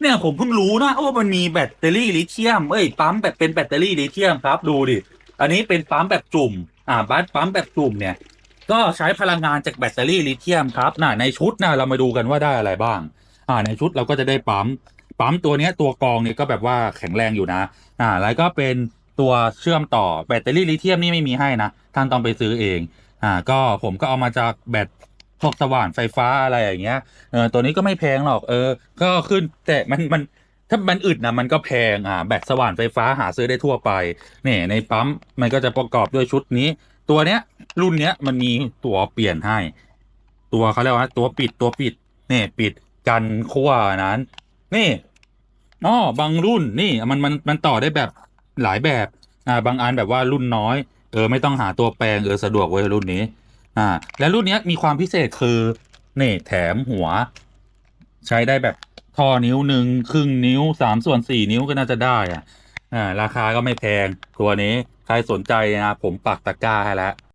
เนี่ยผมเพิ่งรู้นะว่ามันมีแบตเตอรี่ลิเธียม เอ้ยปั๊มแบบเป็นแบตเตอรี่ลิเธียมครับดูดิ อันนี้เป็นปั๊มแบบจุ่ม อ่าบัสปั๊มแบบจุ่มเนี่ย ก็ใช้พลังงานจากแบตเตอรี่ลิเธียมครับน่ะในชุดนะเรามาดูกันว่าได้อะไรบ้าง อ่า ในชุดเราก็จะได้ปั๊ม ปั๊มตัวเนี้ยตัวกรองเนี่ยก็แบบว่าแข็งแรงอยู่นะ อ่า แล้วก็เป็นตัวเชื่อมต่อแบตเตอรี่ลิเธียมนี่ไม่มีให้นะ ท่านต้องไปซื้อเอง อ่า ก็ผมก็เอามาจากแบต พวกสว่านไฟฟ้าอะไรอย่างเงี้ยเออตัวนี้ก็ไม่แพงหรอกเออ ก็ขึ้นแต่มันมันถ้ามันอึดนะมันก็แพงอ่าแบตสว่านไฟฟ้าหาซื้อได้ทั่วไปเนี่ยในปั๊มมันก็จะประกอบด้วยชุดนี้ ตัวเนี้ย รุ่นเนี้ยมันมีตัวเปลี่ยนให้ ตัวเขาเรียกว่าตัวปิดตัวปิดเนี่ยปิดกันขั้วนั้น นี่อ๋อบางรุ่นนี่มันมันมันต่อได้แบบหลายแบบอ่าบางอันแบบว่ารุ่นน้อย เออไม่ต้องหาตัวแปลงเออสะดวกเว้ยรุ่นนี้ อ่า แล้วรุ่นนี้มีความพิเศษคือนี่แถมหัว ใช้ได้แบบท่อนิ้วหนึ่งครึ่งนิ้วสามส่วนสี่นิ้วก็น่าจะได้อะอ่าราคาก็ไม่แพง ตัวนี้ใครสนใจนะผมปักตะกร้าให้แล้ว